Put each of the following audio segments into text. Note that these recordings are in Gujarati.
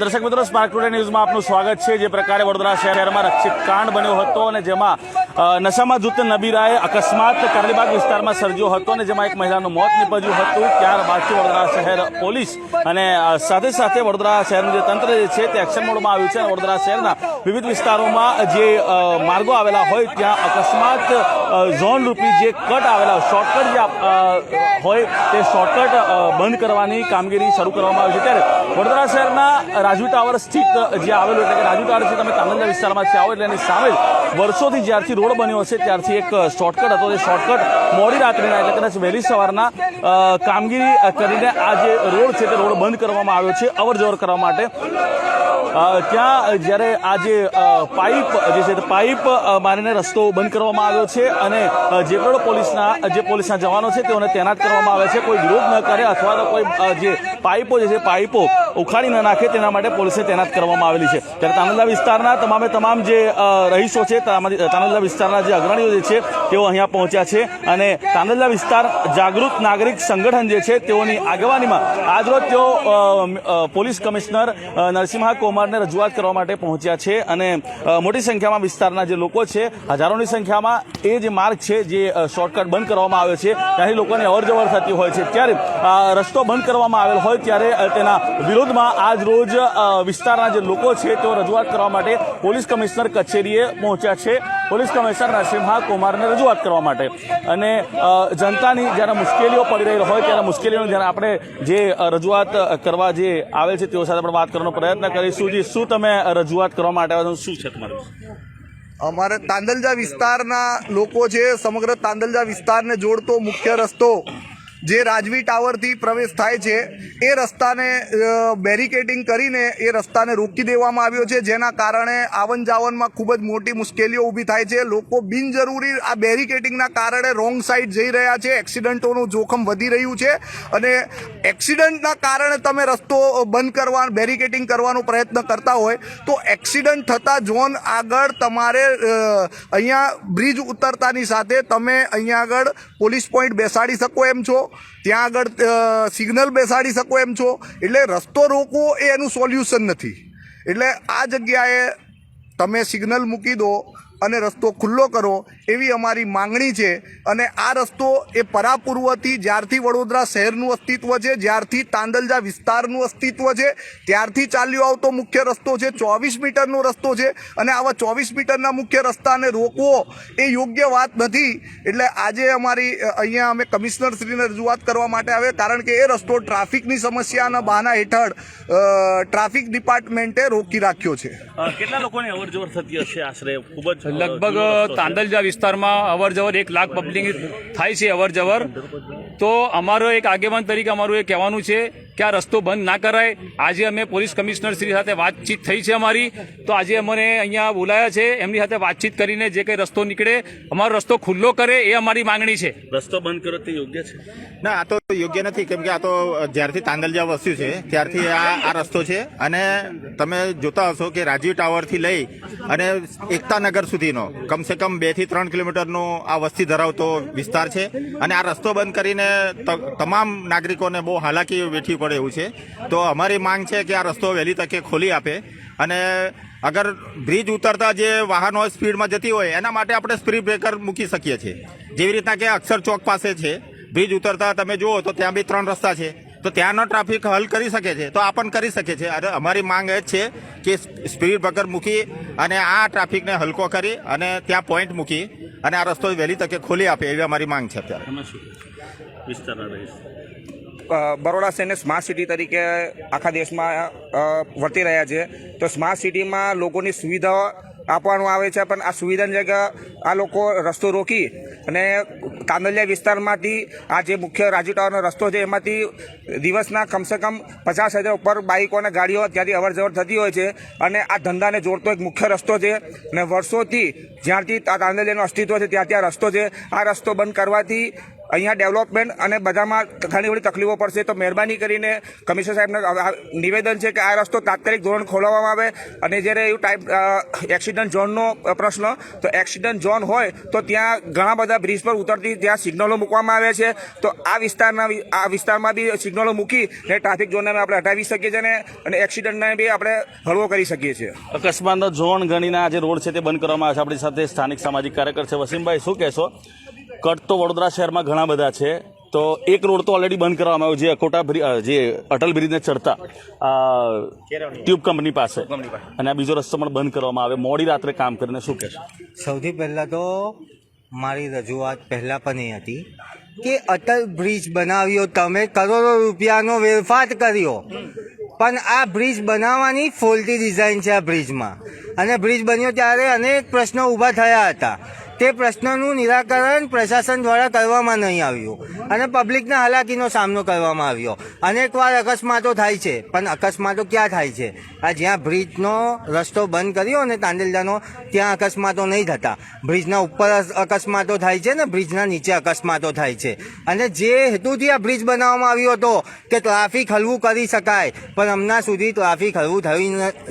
દર્શક મિત્રો સ્પાર્ક ટુડે ન્યૂઝમાં આપનું સ્વાગત છે. જે પ્રકારે વડોદરા શહેરમાં રક્ષિત કાંડ બન્યો હતો અને જેમાં નશામાં જૂત નબીરાએ અકસ્માત કારલીબાગ વિસ્તારમાં સર્જ્યો હતો અને જેમાં એક મહિલાનું મોત નીપજ્યું હતું. ત્યારબાદથી વડોદરા શહેર પોલીસ અને સાથે સાથે વડોદરા શહેરનું જે તંત્ર છે તે એક્શન મોડમાં આવ્યું છે વડોદરા શહેરના વિવિધ વિસ્તારોમાં જે માર્ગો આવેલા હોય ત્યાં અકસ્માત ઝોન રૂપી જે કટ આવેલા, શોર્ટકટ જે હોય તે શોર્ટકટ બંધ કરવાની કામગીરી શરૂ કરવામાં આવી છે. ત્યારે વડોદરા શહેરના રાજુ ટાવર સ્થિત જે આવેલું એટલે કે રાજુ ટાવર છે તમે તાંદલજા વિસ્તારમાં છે આવો એટલે એની સામે વર્ષોથી જ્યારથી રોડ બન્યો હશે, ત્યારથી એક શોર્ટકટ હતો. તે શોર્ટકટ મોડી રાત્રિના એટલે કદાચ વહેલી સવારના કામગીરી કરીને આ જે રોડ છે તે રોડ બંધ કરવામાં આવ્યો છે અવર જવર કરવા માટે. ત્યાં જ્યારે આ જે પાઇપ, જે છે પાઇપ મારીને રસ્તો બંધ કરવામાં આવ્યો છે અને જે પણ પોલીસના, જે પોલીસના જવાનો છે તેઓને તૈનાત કરવામાં આવે છે. કોઈ વિરોધ ન કરે અથવા તો કોઈ જે પાઇપો જે છે, પાઇપો ઉખાડી ન નાખે તેના માટે પોલીસે તૈનાત કરવામાં આવેલી છે. ત્યારે તાંદલા વિસ્તારના તમામે તમામ જે રહીશો છે તાંદલા વિસ્તારના જે અગ્રણીઓ જે છે, તેઓ અહીંયા પહોંચ્યા છે અને તાંદલા વિસ્તાર જાગૃત નાગરિક સંગઠન જે છે, તેઓની આગેવાનીમાં આજરોજ તેઓ પોલીસ કમિશનર નરસિંહા કોમારને રજૂઆત કરવા માટે પહોંચ્યા છે અને મોટી સંખ્યામાં વિસ્તારના જે લોકો છે, હજારોની સંખ્યામાં એ જે માર્ગ છે જે શોર્ટકટ બંધ કરવામાં આવ્યો છે. ત્યાંથી લોકોની અવરજવર થતી હોય છે. ત્યારે રસ્તો બંધ કરવામાં આવેલ હોય ત્યારે તેના તેના વિરોધમાં આજ રોજ વિસ્તારના જે લોકો છે તેઓ રજૂઆત કરવા માટે પોલીસ કમિશનર કચેરીએ પહોંચ્યા છે. પોલીસ કમિશનર નરસિંહા કુમારને રજૂઆત કરવા માટે. અને જનતાની જ્યારે મુશ્કેલીઓ પડી રહી હોય ત્યારે મુશ્કેલીઓને જ્યારે આપણે જે રજૂઆત કરવા જે આવે છે તેઓ સાથે આપણે વાત કરવાનો પ્રયત્ન કરીશું. જી, શું તમે રજૂઆત કરવા માટે આવ્યા શું છે તમારું? અમારે તાંદલજા વિસ્તારના લોકો છે, સમગ્ર તાંદલજા વિસ્તારને જોડતો મુખ્ય રસ્તો જે રાજવી ટાવરથી પ્રવેશ થાય છે, એ રસ્તાને બેરિકેડિંગ કરીને એ રસ્તાને રોકી દેવામાં આવ્યો છે, જેના કારણે આવન જાવનમાં ખૂબ જ મોટી મુશ્કેલીઓ ઊભી થાય છે. લોકો બિનજરૂરી આ બેરિકેડિંગના કારણે રોંગ સાઈડ જઈ રહ્યા છે, એક્સિડન્ટોનું જોખમ વધી રહ્યું છે અને એક્સિડન્ટના કારણે તમે રસ્તો બંધ કરવા, બેરિકેડિંગ કરવાનો પ્રયત્ન કરતા હોય, તો એક્સિડન્ટ થતા ઝોન આગળ તમારે અહીંયા બ્રિજ ઉતરતાની સાથે તમે અહીંયા આગળ પોલીસ પોઈન્ટ બેસાડી શકો એમ છો? ત્યાં આગળ સિગ્નલ બેસાડી શકો એમ છો? એટલે રસ્તો રોકવો એ એનું સોલ્યુશન નથી. એટલે આ જગ્યાએ તમે સિગ્નલ મૂકી દો અને રસ્તો ખુલ્લો કરો એવી અમારી માંગણી છે. અને આ રસ્તો એ પરાપૂર્વથી જ્યારથી વડોદરા શહેરનું અસ્તિત્વ છે, જ્યારથી તાંદલજા વિસ્તારનું અસ્તિત્વ છે, ત્યારથી ચાલ્યો આવતો મુખ્ય રસ્તો છે, ચોવીસ મીટરનો રસ્તો છે. અને આવા ચોવીસ મીટરના મુખ્ય રસ્તાને રોકવો એ યોગ્ય વાત નથી. એટલે આજે અમારી અહીંયા અમે કમિશનર શ્રીને રજૂઆત કરવા માટે આવે કારણ કે એ રસ્તો ટ્રાફિકની સમસ્યાના બહાના હેઠળ ટ્રાફિક ડિપાર્ટમેન્ટે રોકી રાખ્યો છે. કેટલા લોકોની અવરજવર થતી હશે આશરે? ખૂબ જ લગભગ. તાંદલજા વિસ્તારમાં અવરજવર એક લાખ પબ્લિક થાય છે અવરજવર. તો અમારો એક આગેવાન તરીકે અમારું એ કહેવાનું છે કે આ રસ્તો બંધ ના કરાય. આજે અમે પોલીસ કમિશનર શ્રી સાથે વાતચીત થઈ છે અમારી. તો આજે અમને અહીંયા બોલાયા છે એમની સાથે વાતચીત કરીને જે કંઈ રસ્તો નીકળે અમારો રસ્તો ખુલ્લો કરે એ અમારી માંગણી છે. રસ્તો બંધ કરો તે યોગ્ય છે? ના આ તો યોગ્ય નથી કેમ કે આ તો જ્યારથી તાંદલજા વસ્યું છે ત્યારથી આ આ રસ્તો છે. અને તમે જોતા હશો કે રાજીવ ટાવરથી લઈ અને એકતાનગર સુધીનો. કમસે કમ બેથી ત્રણ કિલોમીટરનો આ વસ્તી ધરાવતો વિસ્તાર છે. અને આ રસ્તો બંધ કરીને તમામ નાગરિકોને બહુ હાલાકી વેઠવી પડે એવું છે. તો અમારી માંગ છે કે આ રસ્તો વહેલી તકે ખોલી આપે. અને અગર બ્રિજ ઉતરતા જે વાહનો સ્પીડમાં જતી હોય, એના માટે આપણે સ્પીડ બ્રેકર મૂકી શકીએ છીએ. જેવી રીતના કે અક્ષર ચોક પાસે છે. બ્રિજ ઉતરતા તમે જુઓ તો ત્યાં બી ત્રણ રસ્તા છે. તો ત્યાંનો ટ્રાફિક હલ કરી શકે છે. તો આ પણ કરી શકે છે. અને અમારી માંગ એ જ છે કે સ્પીડ બ્રેકર મૂકી અને આ ટ્રાફિકને હલકો કરી અને ત્યાં પોઈન્ટ મૂકી અને આ રસ્તો વહેલી તકે ખોલી આપે એવી અમારી માંગ છે અત્યારે. બરોડા શહેરને સ્માર્ટ સિટી તરીકે આખા દેશમાં વર્તી રહ્યા છે. તો સ્માર્ટ સિટીમાં લોકોની સુવિધાઓ આપવાનું આવે છે, પણ આ સુવિધાની જગ્યા આ લોકો રસ્તો રોકી અને કાંદલિયા વિસ્તારમાંથી આ જે મુખ્ય રાજુ ટાવરનો રસ્તો છે, એમાંથી દિવસના કમસે કમ પચાસ હજાર ઉપર બાઇકો અને ગાડીઓ ત્યાંથી અવરજવર થતી હોય છે અને આ ધંધાને જોડતો એક મુખ્ય રસ્તો છે અને વર્ષોથી જ્યાંથી આ કાંદલિયાનું અસ્તિત્વ છે ત્યાંથી આ રસ્તો છે. આ રસ્તો બંધ કરવાથી અહીંયા ડેવલપમેન્ટ અને બધામાં ઘણી બધી તકલીફો પડશે. તો મહેરબાની કરીને કમિશનર સાહેબને નિવેદન છે કે આ રસ્તો તાત્કાલિક ધોરણ ખોલવામાં આવે અને જ્યારે એવું ટાઈપ એક્સિડન્ટ ઝોનનો પ્રશ્ન, તો એક્સિડન્ટ ઝોન હોય તો ત્યાં ઘણા બધા બ્રિજ પર ઉતરતી ત્યાં સિગ્નલો મૂકવામાં આવ્યા છે. તો આ વિસ્તારના આ વિસ્તારમાં બી સિગ્નલો મૂકી ને ટ્રાફિક ઝોનને આપણે હટાવી શકીએ છીએ અને એક્સિડન્ટને બી આપણે હળવો કરી શકીએ છીએ. અકસ્માતનો ઝોન ગણીને આ જે રોડ છે તે બંધ કરવામાં આવે છે. આપણી સાથે સ્થાનિક સામાજિક કાર્યકર છે વસીમભાઈ, શું કહેશો? કટ તો વડોદરા શહેરમાં ઘણા બધા છે. તો એક રોડ તો ઓલરેડી બંધ કરવામાં આવ્યો જે અકોટા બ્રિજ જે અટલ બ્રિજને ચડતા ટ્યુબ કંપની પાસે. અને આ બીજો રસ્તો પણ બંધ કરવામાં આવે. મોડી રાત્રે કામ કરીને શું કહેશો? સૌથી પહેલાં તો મારી રજૂઆત પહેલાં પણ એ હતી કે અટલ બ્રિજ બનાવ્યો તમે કરોડો રૂપિયાનો વેરફાટ કર્યો. પણ આ બ્રિજ બનાવવાની ફોલ્ટી ડિઝાઇન છે આ બ્રિજમાં અને બ્રિજ બન્યો ત્યારે અનેક પ્રશ્નો ઊભા થયા હતા. તે પ્રશ્નનું નિરાકરણ પ્રશાસન દ્વારા કરવામાં નહીં આવ્યું અને પબ્લિકને હાલાકીનો સામનો કરવામાં આવ્યો. અનેકવાર અકસ્માતો થાય છે, પણ અકસ્માતો ક્યાં થાય છે? આ જ્યાં બ્રિજનો રસ્તો બંધ કર્યો અને તાંડેલદાનો ત્યાં અકસ્માતો નહીં થતા. બ્રિજના ઉપર અકસ્માતો થાય છે ને બ્રિજના નીચે અકસ્માતો થાય છે. અને જે હેતુથી આ બ્રિજ બનાવવામાં આવ્યો હતો કે ટ્રાફિક હલવું કરી શકાય, પણ હમણાં સુધી ટ્રાફિક હલવું થઈ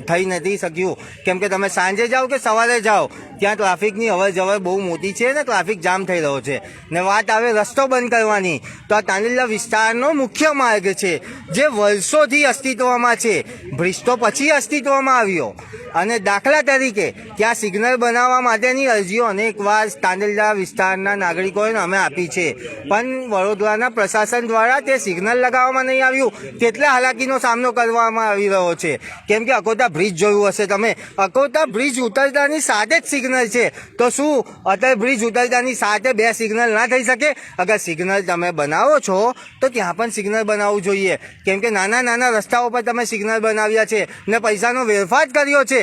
થઈ નથી શક્યું. કેમ કે તમે સાંજે જાઓ કે સવારે જાઓ, ત્યાં ટ્રાફિકની અવર જવર બહુ મોટી છે ને ટ્રાફિક જામ થઈ રહ્યો છે. ને વાત આવે રસ્તો બંધ કરવાની, તો આ તાંડેલા વિસ્તારનો મુખ્ય માર્ગ છે, જે વર્ષોથી અસ્તિત્વમાં છે. બ્રિજ તો પછી અસ્તિત્વમાં આવ્યો. અને દાખલા તરીકે, ત્યાં સિગ્નલ બનાવવા માટેની અરજીઓ અનેકવાર તાંડેલા વિસ્તારના નાગરિકોએ અમે આપી છે. પણ વડોદરાના પ્રશાસન દ્વારા તે સિગ્નલ લગાવવામાં નહીં આવ્યું. તેટલા હાલાકીનો સામનો કરવામાં આવી રહ્યો છે. કેમ કે અકોટા બ્રિજ જોયું હશે તમે. અકોટા બ્રિજ ઉતરતાની સાથે જ સિગ્નલ છે. તો શું અટલ બ્રિજ ઉતરતાની સાથે બે સિગ્નલ ના થઈ શકે. અગર સિગ્નલ તમે બનાવો છો, તો ત્યાં પણ સિગ્નલ બનાવવું જોઈએ. કેમ કે નાના નાના રસ્તાઓ પર તમે સિગ્નલ બનાવ્યા છે ને પૈસાનો વેરફાટ કર્યો છે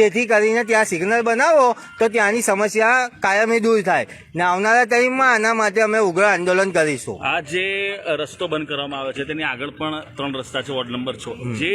તેથી કરીને ત્યાં સિગ્નલ બનાવો તો ત્યાંની સમસ્યા કાયમી દૂર થાય. ને આવનારા ટાઈમમાં આના માટે અમે ઉગ્ર આંદોલન કરીશું. આ જે રસ્તો બંધ કરવામાં આવે છે તેની આગળ પણ ત્રણ રસ્તા છે વોર્ડ નંબર છ. જે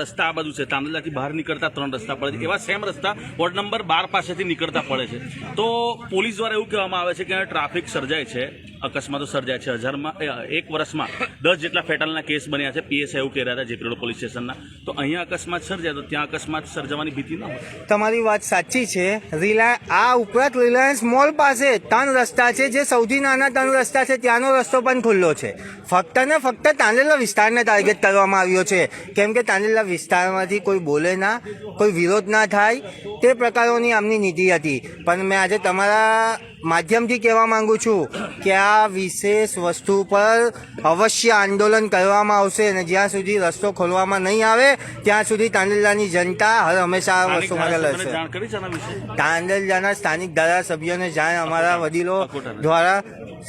રસ્તા આ બાજુ છે તાંદલાથી બહાર નીકળતા ત્રણ રસ્તા પડે છે. એવા સેમ રસ્તા વોર્ડ નંબર બાર પાસેથી નીકળતા પડે છે. તો પોલીસ દ્વારા એવું કહેવામાં આવે છે કે ટ્રાફિક સર્જાય છે. અકસ્માતો સર્જાય છે. હજારમાં એક વર્ષમાં દસ જેટલા ફેટલના કેસ બન્યા છે. પીએસઆઈ એવું કહી રહ્યા હતા જેપીરોડ પોલીસ સ્ટેશનના. તો અહીંયા અકસ્માત સર્જાય તો ત્યાં અકસ્માત સર્જવાની ભીતિ ન તમારી વાત સાચી છે. રિલાય, આ ઉપરાંત રિલાયન્સ મોલ પાસે ત્રણ રસ્તા છે જે સૌથી નાના ત્રણ રસ્તા છે. ત્યાંનો રસ્તો પણ ખુલ્લો છે. ફક્ત ને ફક્ત તાંડેલા વિસ્તારને ટાર્ગેટ કરવામાં આવ્યો છે. કેમ કે તાંડેલા વિસ્તારમાંથી કોઈ બોલે ના, કોઈ વિરોધ ના થાય. તે પ્રકારોની આમની નીતિ હતી. પણ મેં આજે તમારા માધ્યમથી કહેવા માંગુ છું કે આ વિશેષ વસ્તુ પર અવશ્ય આંદોલન કરવામાં આવશે અને જ્યાં સુધી રસ્તો ખોલવામાં નહીં આવે ત્યાં સુધી તાંડેલાની જનતા હર હંમેશા આ વસ્તુ માટે લડશે. તાંડલજાના સ્થાનિક ધારાસભ્યોને જાણ અમારા વડીલો દ્વારા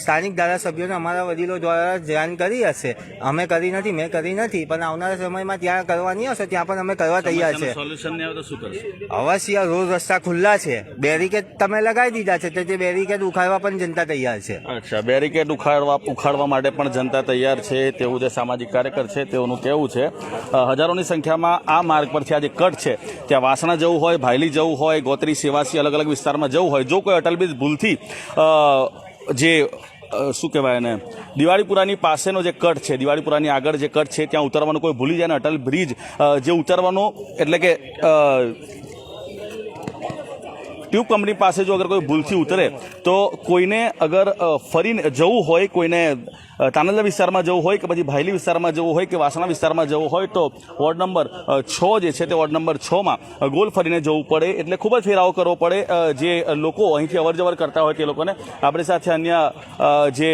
સ્થાનિક ધારાસભ્યોને અમારા વડીલો દ્વારા જાણ કરી હશે. અમે કરી નથી મેં કરી નથી પણ આવનારા સમયમાં ત્યાં કરવાની હશે ત્યાં પણ અમે કરવા તૈયાર છે. અવશ્ય રોડ રસ્તા ખુલ્લા છે. બેરિકેડ તમે લગાવી દીધા છે તે તે બેરિકેડ ઉખાડવા પણ જનતા તૈયાર છે. અચ્છા બેરિકેડ ઉખાડવા ઉખાડવા માટે પણ જનતા તૈયાર છે, તેવું જે સામાજિક કાર્યકર છે, તેઓનું કહેવું છે. હજારોની સંખ્યામાં આ માર્ગ પરથી આ જે કટ છે. ત્યાં વાસણા જવું હોય, ભાયલી જવું હોય, ગોત્રી, સેવાસી અલગ અલગ વિસ્તારમાં જવું હોય. જો કોઈ અટલ બ્રિજ ભૂલથી જે શું કહેવાય એને, દિવાળીપુરાની પાસેનો જે કટ છે, દિવાળીપુરાની આગળ જે કટ છે, ત્યાં ઉતરવાનું કોઈ ભૂલી જાય ને અટલ બ્રિજ જે ઉતરવાનો, એટલે કે ટ્યુબ કંપની પાસે જો અગર કોઈ ભૂલથી ઉતરે, તો કોઈને અગર ફરીને જવું હોય, કોઈને તાનાલા વિસ્તારમાં જવું હોય કે પછી ભાયલી વિસ્તારમાં જવું હોય કે વાસણા વિસ્તારમાં જવું હોય, તો વોર્ડ નંબર છ જે છે તે વોર્ડ નંબર છમાં ગોલ ફરીને જવું પડે. એટલે ખૂબ જ ફેરાવો કરવો પડે જે લોકો અહીંથી અવર જવર કરતા હોય તે લોકોને. આપણી સાથે અન્ય જે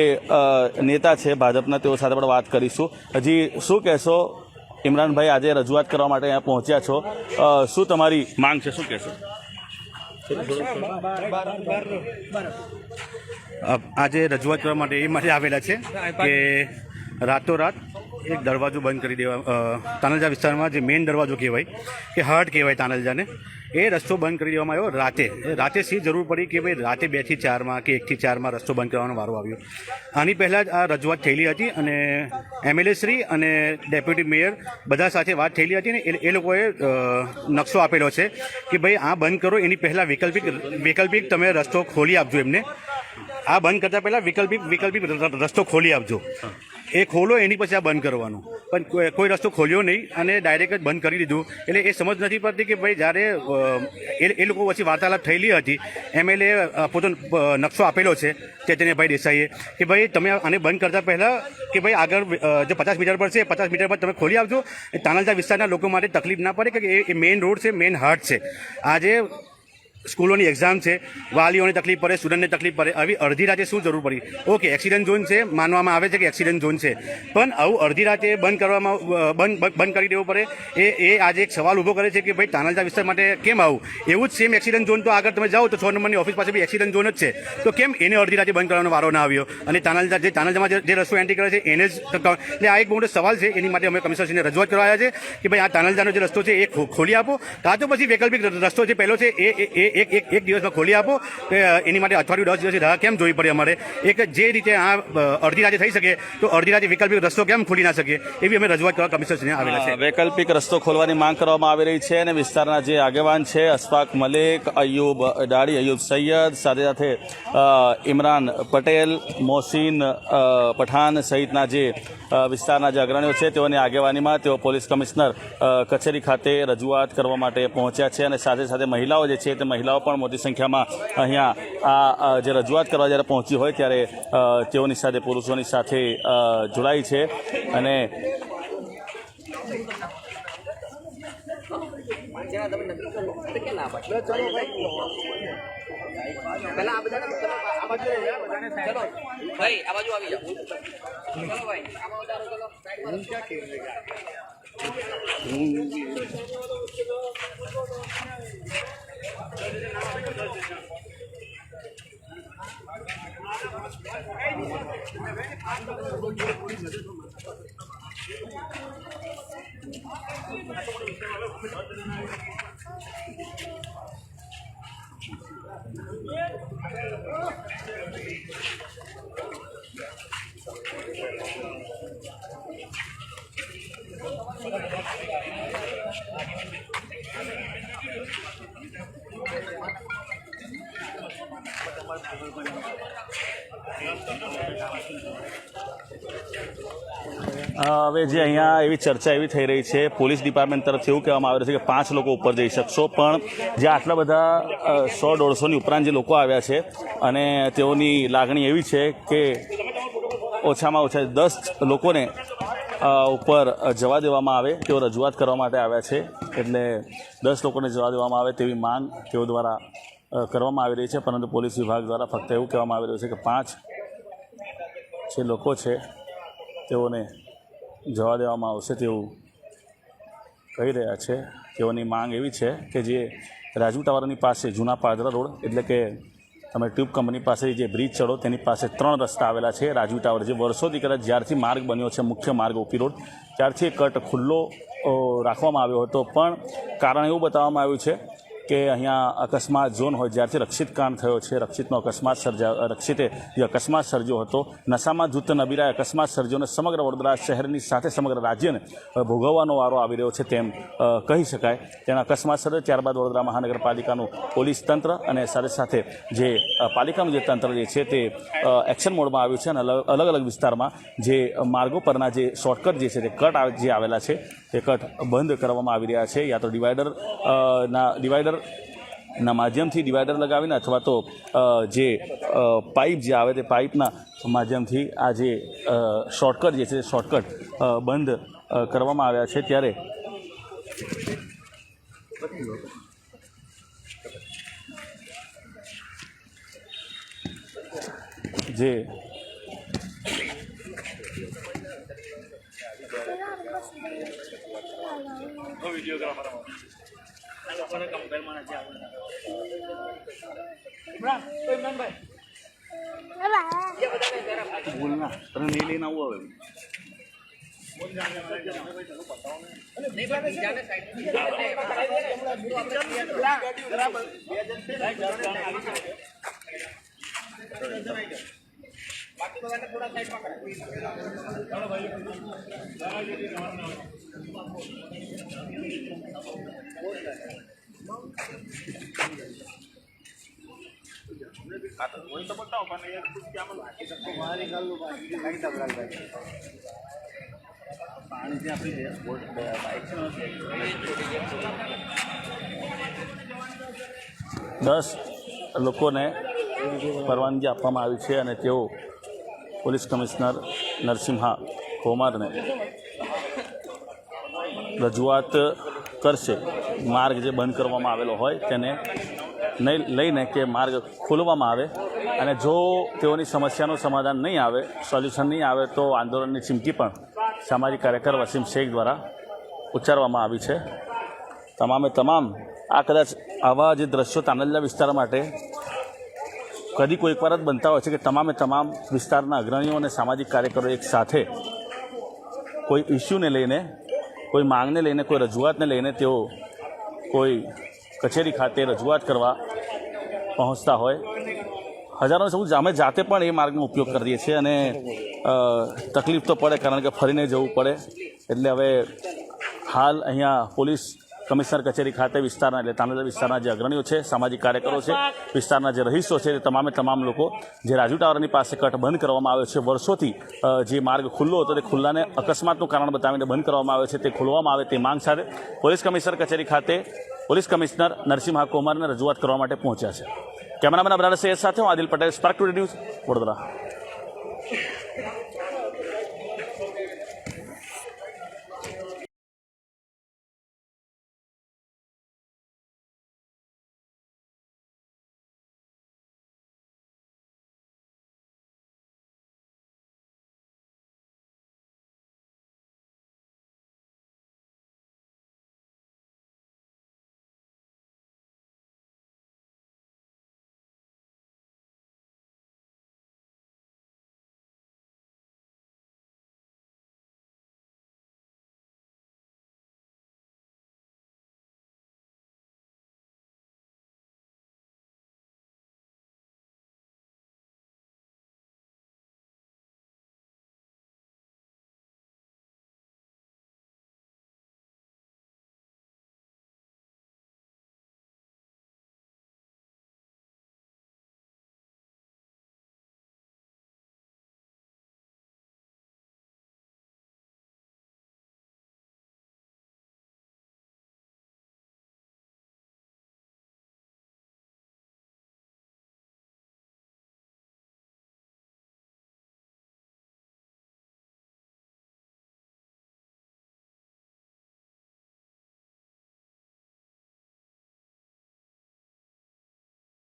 નેતા છે ભાજપના, તેઓ સાથે પણ વાત કરીશું. હજી શું કહેશો? ઇમરાનભાઈ, આજે રજૂઆત કરવા માટે અહીંયા પહોંચ્યા છો. શું તમારી માંગ છે? શું કહેશો? આજે રજૂઆત કરવા માટે એ માટે આવેલા છે કે રાતોરાત એક દરવાજો બંધ કરી દેવા અ, તાનલજા વિસ્તારમાં જે મેઇન દરવાજો કહેવાય કે હાર્ટ કહેવાય તાનલજાને એ રસ્તો બંધ કરી દેવામાં આવ્યો રાતે. રાતે સી જરૂર પડી કે ભાઈ રાતે બેથી ચારમાં કે એકથી ચારમાં રસ્તો બંધ કરવાનો વારો આવ્યો? આની પહેલાં જ આ રજૂઆત થયેલી હતી અને એમએલએ શ્રી અને ડેપ્યુટી મેયર બધા સાથે વાત થયેલી હતી ને એ લોકોએ નકશો આપેલો છે કે ભાઈ આ બંધ કરો એની પહેલાં વૈકલ્પિક વૈકલ્પિક તમે રસ્તો ખોલી આપજો એમને. આ બંધ કરતાં પહેલાં વિકલ્પિક વિકલ્પિક રસ્તો ખોલી આપજો. એ ખોલો, એની પછી આ બંધ કરવાનું. પણ કોઈ- રસ્તો ખોલ્યો નહીં અને ડાયરેક્ટ જ બંધ કરી દીધું. એટલે એ સમજ નથી પડતી કે ભાઈ જ્યારે એ લોકો વચ્ચે વાર્તાલાપ થયેલી હતી એમએલએ પોતો નકશો આપેલો છે ચૈતન્યભાઈ દેસાઈએ કે ભાઈ તમે આને બંધ કરતા પહેલાં કે ભાઈ આગળ જે પચાસ મીટર પર છે પચાસ મીટર પર તમે ખોલી આવજો એ તાનલજા વિસ્તારના લોકો માટે તકલીફ ના પડે કે એ મેઇન રોડ છે મેઇન હાર્ટ છે. આજે સ્કૂલોની એક્ઝામ છે, વાલીઓને તકલીફ પડે સ્ટુડન્ટને તકલીફ પડે, આવી અડધી રાતે શું જરૂર પડી? ઓકે એક્સિડન્ટ ઝોન છે, માનવામાં આવે છે કે એક્સિડન્ટ ઝોન છે. પણ આવું અડધી રાતે બંધ કરવામાં બંધ, બંધ- કરી દેવું પડે. એ એ આજે એક સવાલ ઊભો કરે છે કે ભાઈ તાનલજા વિસ્તાર માટે કેમ આવું? એવું જ સેમ એક્સિડન્ટ ઝોન તો આગળ તમે જાઓ તો છ નંબરની ઓફિસ પાસે બી એક્સિડન્ટ ઝોન જ છે. તો કેમ એને અડધી રાતે બંધ કરવાનો વારો ના આવ્યો? અને તાનલજા જે તાનલજામાં જે- રસ્તો એન્ટ્રી કરે છે, એને જ એટલે આ એક મોટો સવાલ છે, એની માટે અમે કમિશનરશ્રીને રજૂઆત કરવા આવ્યા છે કે ભાઈ આ તાનલજાનો જે રસ્તો છે, એ ખોલી આપો. કાં તો પછી વૈકલ્પિક રસ્તો જે પહેલો છે એ- એ એક એક એક દિવસમાં ખોલી આપો કે એની માટે અઠવાડિયું દસ દિવસની રાહ કેમ જોવી પડે અમારે? એક જે રીતે આ અડધી રાતે થઈ શકે તો અડધી રાતે વૈકલ્પિક રસ્તો કેમ ખોલી ના શકે એવી અમે રજૂઆત કરવા કમિશનરને આવેલા છે. વૈકલ્પિક રસ્તો ખોલવાની માંગ કરવામાં આવી રહી છે અને વિસ્તારના જે આગેવાન છે અશફાક મલિક અયુબ ડાડી અયુબ સૈયદ સાથે સાથે ઇમરાન પટેલ મોસીન પઠાન સહિતના જે વિસ્તારના જે અગ્રણીઓ છે તેઓની આગેવાનીમાં તેઓ પોલીસ કમિશનર કચેરી ખાતે રજૂઆત કરવા માટે પહોંચ્યા છે અને સાથે સાથે મહિલાઓ જે છે તે મહિલાઓ પણ મોટી સંખ્યામાં અહીંયા આ જે રજૂઆત કરવા જ્યારે પહોંચી હોય ત્યારે તેઓની સાથે પુરુષોની સાથે જોડાઈ છે. અને ભાઈ આ બાજુ આવી જાઓ. ચલો ભાઈ આમાં વધારો ચલો. અ, હવે જે અહીંયા એવી ચર્ચા એવી થઈ રહી છે, પોલીસ ડિપાર્ટમેન્ટ તરફથી એવું કહેવામાં આવી રહ્યું છે કે પાંચ લોકો ઉપર જઈ શકશો, પણ જે આટલા બધા સો દોઢસોની ઉપરાંત જે લોકો આવ્યા છે, અને તેઓની લાગણી એવી છે કે ઓછામાં ઓછા દસ લોકોને ઉપર જવા દેવામાં આવે, તેઓ રજૂઆત કરવા માટે આવ્યા છે, એટલે દસ લોકોને જવા દેવામાં આવે તેવી માંગ તેઓ દ્વારા કરવામાં આવી રહી છે, પરંતુ પોલીસ વિભાગ દ્વારા ફક્ત એવું કહેવામાં આવી રહ્યું છે કે પાંચ જે લોકો છે, તેઓને જવા દેવામાં આવશે તેવું કહી રહ્યા છે. તેઓની માંગ એવી છે કે જે રાજુ ટાવરની પાસે, જૂના પાદરા રોડ, એટલે કે તમે ટ્યુબ કંપની પાસે જે બ્રિજ ચડો, તેની પાસે ત્રણ રસ્તા આવેલા છે. રાજુ ટાવર જે વર્ષોથી કદાચ જ્યારથી માર્ગ બન્યો છે, મુખ્ય માર્ગ ઓપી રોડ, ત્યારથી કટ ખુલ્લો રાખવામાં આવ્યો હતો. પણ કારણ એવું બતાવવામાં આવ્યું છે કે અહીંયા અકસ્માત ઝોન હોય, જ્યારથી રક્ષિત કાંડ થયો છે, રક્ષિતનો અકસ્માત સર્જા, રક્ષિતે જે અકસ્માત સર્જ્યો હતો, નશામાં ધૂત નબીરાએ અકસ્માત સર્જ્યોને સમગ્ર વડોદરા શહેરની સાથે સમગ્ર રાજ્યને ભોગવવાનો વારો આવી રહ્યો છે તેમ કહી શકાય. તેના અકસ્માત સર્જ્યો ત્યારબાદ વડોદરા મહાનગરપાલિકાનું પોલીસ તંત્ર અને સાથે સાથે જે પાલિકાનું જે તંત્ર જે છે તે એક્શન મોડમાં આવ્યું છે અને અલગ અલગ અલગ વિસ્તારમાં જે માર્ગો પરના જે શોર્ટકટ જે છે તે કટ જે આવેલા છે, તે કટ બંધ કરવામાં આવી રહ્યા છે. યા તો ડિવાઈડર ના, ડિવાઈડર ના માધ્યમથી ડિવાઈડર લગાવીને અથવા તો જે પાઇપ જે આવે તે પાઇપના માધ્યમથી આ જે શોર્ટકટ જે છે શોર્ટકટ બંધ કરવામાં આવ્યા છે ત્યારે જે આ લોકોને ગંભીરમાં નથી આવડતા. બોલ ના તને નહીં લઈને પાણી બધાને થોડા દસ લોકોને પરવાનગી આપવામાં આવી છે અને તેઓ પોલીસ કમિશનર નરસિંહા કોમારને રજૂઆત કરશે. માર્ગ જે બંધ કરવામાં આવેલો હોય તેને નહીં લઈને કે માર્ગ ખોલવામાં આવે. અને જો તેઓની સમસ્યાનું સમાધાન નહીં આવે, સોલ્યુશન નહીં આવે, તો આંદોલનની ચીમકી પણ સામાજિક કાર્યકર વસીમ શેખ દ્વારા ઉચ્ચારવામાં આવી છે. તમામે તમામ આ કદાચ આવા જે દ્રશ્યો તાનલ્લા વિસ્તાર માટે કદી કોઈક વાર જ બનતા હોય છે કે તમામે તમામ વિસ્તારના અગ્રણીઓ અને સામાજિક કાર્યકરો એક સાથે કોઈ ઇસ્યુને લઈને, કોઈ માંગને લઈને, કોઈ રજૂઆતને લઈને તેઓ કોઈ કચેરી ખાતે રજૂઆત કરવા પહોંચતા હોય. હજારો સૌ અમે જાતે પણ એ માર્ગનો ઉપયોગ કરીએ છીએ અને તકલીફ તો પડે કારણ કે ફરીને જવું પડે. એટલે હવે હાલ અહીંયા પોલીસ કમિશનર કચેરી ખાતે વિસ્તારના એટલે તાનાજા વિસ્તારના જે અગ્રણીઓ છે, સામાજિક કાર્યકરો છે, વિસ્તારના જે રહીશો છે, તે તમામે તમામ લોકો જે રાજુ ટાવરની પાસે કટ બંધ કરવામાં આવ્યો છે. વર્ષોથી જે માર્ગ ખુલ્લો હતો તે ખુલ્લાને અકસ્માતનું કારણ બતાવીને બંધ કરવામાં આવ્યો છે. તે ખોલવામાં આવે તે માંગ સાથે પોલીસ કમિશનર કચેરી ખાતે પોલીસ કમિશનર નરસિંહા કુમારને રજૂઆત કરવા માટે પહોંચ્યા છે. કેમેરામેન અબરાર સૈયદ સાથે હું Adil Patel, spark today news Vadodara.